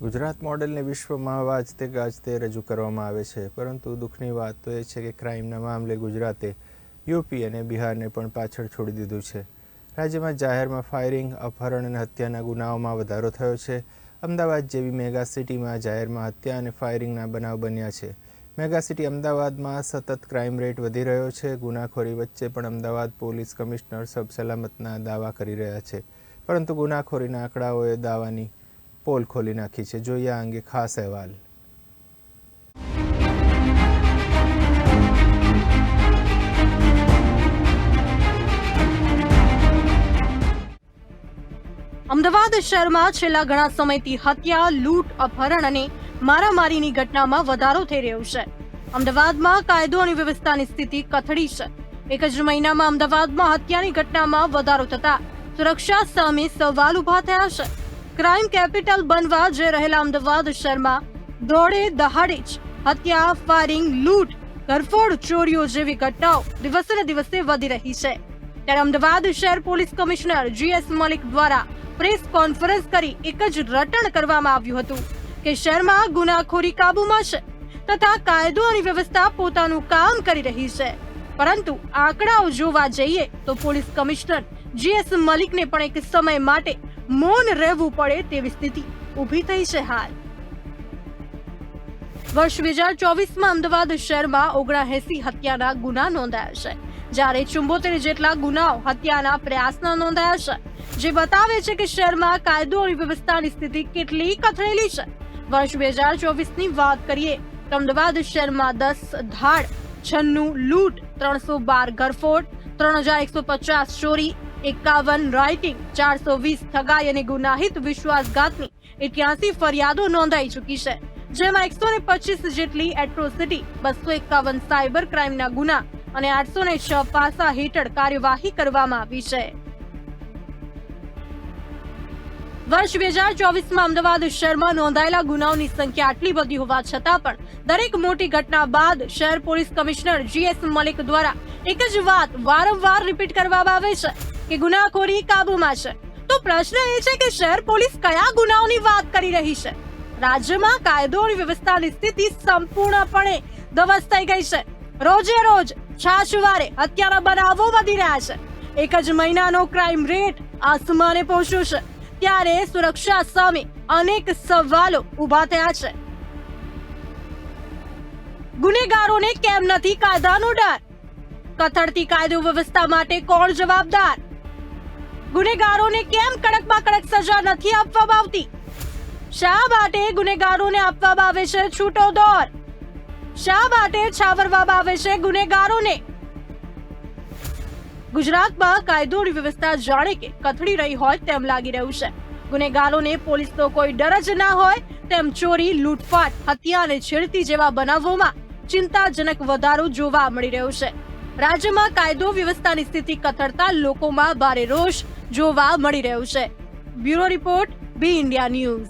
ગુજરાત મોડેલને વિશ્વમાં વાજતે ગાજતે રજૂ કરવામાં આવે છે. પરંતુ દુઃખની વાત તો એ છે કે ક્રાઇમના મામલે ગુજરાતે યુપી અને બિહારને પણ પાછળ છોડી દીધું છે. રાજ્યમાં જાહેરમાં ફાયરિંગ, અપહરણ અને હત્યાના ગુનાઓમાં વધારો થયો છે. અમદાવાદ જેવી મેગા સિટીમાં જાહેરમાં હત્યા અને ફાયરિંગના બનાવ બન્યા છે. મેગા સિટી અમદાવાદમાં સતત ક્રાઇમ રેટ વધી રહ્યો છે. ગુનાખોરી વચ્ચે પણ અમદાવાદ પોલીસ કમિશનર સબ સલામતના દાવા કરી રહ્યા છે. પરંતુ ગુનાખોરીના આંકડાઓએ દાવાની પોલ ખોલી નાખી છે. જોઈએ આ અંગે ખાસ અહેવાલ. અમદાવાદ શહેરમાં છેલ્લા ઘણા સમયથી હત્યા, લૂંટ, અપહરણ અને મારામારીની ઘટનામાં વધારો થઈ રહ્યો છે. અમદાવાદમાં કાયદો અને વ્યવસ્થાની સ્થિતિ કથળી છે. એક જ મહિનામાં અમદાવાદમાં હત્યાની ઘટનામાં વધારો થતા સુરક્ષા સામે સવાલ ઊભા થયા છે. ક્રાઇમ કેપિટલ બનવા જઈ રહેલા અમદાવાદ શહેરમાં દોડે દહાડે જ હત્યા, ફાયરિંગ, લૂંટ ઘરફોડ ચોરીઓ જેવી ઘટનાઓ દિવસે ને દિવસે વધી રહી છે. ત્યારે અમદાવાદ શહેર પોલીસ કમિશનર જીએસ મલિક દ્વારા પ્રેસ કોન્ફરન્સ કરી એક જ રટણ કરવામાં આવ્યું હતું કે શહેરમાં ગુનાખોરી કાબૂમાં છે તથા કાયદો અને વ્યવસ્થા પોતાનું કામ કરી રહી છે. પરંતુ આંકડાઓ જોવા જઈએ તો પોલીસ કમિશનર જીએસ મલિકને પણ એક સમય માટે મૌન રહેવું પડે તેવી સ્થિતિ ઊભી થઈ છે હાલ. વર્ષ બે હજાર ચોવીસમાં અમદાવાદ શહેરમાં ઓગણએસી હત્યાના ગુના નોંધાયા છે. જ્યારે ચુંબોતેર જેટલા ગુનાઓ હત્યાના પ્રયાસના નોંધાયા છે. જે બતાવે છે કે શહેરમાં કાયદો અને વ્યવસ્થાની સ્થિતિ કેટલી કથળેલી છે. વર્ષ બે હજાર ચોવીસની વાત કરીએ તો અમદાવાદ શહેરમાં દસ ધાડ, છન્નું લૂંટ, ત્રણસો બાર ઘરફોડ, ત્રણ હજાર એકસો પચાસ ચોરી એકાવન રાઇટિંગ, ચારસો વીસ ઠગાઈ અને ગુનાહિત વિશ્વાસઘાતની એક્યાસી ફરિયાદો નોંધાઈ ચૂકી છે. જેમાં એકસો ને પચીસ જેટલી એટ્રોસિટી, બસો એકાવન સાયબર ક્રાઇમના ગુના અને આઠસો ને છ પાસા હેઠળ કાર્યવાહી કરવામાં આવી છે. વર્ષ બે હજાર ચોવીસમાં અમદાવાદ શહેરમાં નોંધાયેલા ગુનાઓની સંખ્યા આટલી બધી હોવા છતાં પણ દરેક મોટી ઘટના બાદ શહેર પોલીસ કમિશનર જીએસ મલિક દ્વારા એક જ વાત વારંવાર રિપીટ કરવામાં આવે છે. કે ગુનાખોરી કાબૂમાં છે. તો પ્રશ્ન એ છે કે શહેર પોલીસ કયા ગુનાઓની વાત કરી રહી છે? રાજ્યમાં કાયદો અને વ્યવસ્થાની સ્થિતિ સંપૂર્ણપણે ધવસ્ત થઈ ગઈ છે. રોજે રોજ છાશવારે હત્યાના બનાવો વધી રહ્યા છે. એક જ મહિનાનો ક્રાઇમ રેટ આસમાને પહોંચ્યો છે. ત્યારે સુરક્ષા સામે અનેક સવાલો ઊભા થયા છે. ગુનેગારોને કેમ નથી કાયદાનો ડર? કથળતી કાયદો વ્યવસ્થા માટે કોણ જવાબદાર? ગુનેગારોને કેમ કડકમાં કડક સજા નથી આપવામાં આવતી? શા માટે ગુનેગારોને આપવામાં આવે છે છૂટો દોર? શા માટે છાવરવામાં આવે છે ગુનેગારોને? ગુજરાતમાં કાયદો અને વ્યવસ્થા જાણે કે કથળી રહી હોય તેમ લાગી રહ્યું છે. ગુનેગારોને પોલીસનો કોઈ ડર જ ના હોય તેમ ચોરી, લૂંટફાટ હત્યા અને છેડતી જેવા બનાવોમાં ચિંતાજનક વધારો જોવા મળી રહ્યો છે. રાજ્યમાં કાયદો વ્યવસ્થાની સ્થિતિ કથળતા લોકોમાં ભારે રોષ જોવા મળી રહ્યું છે. Bureau report B India news.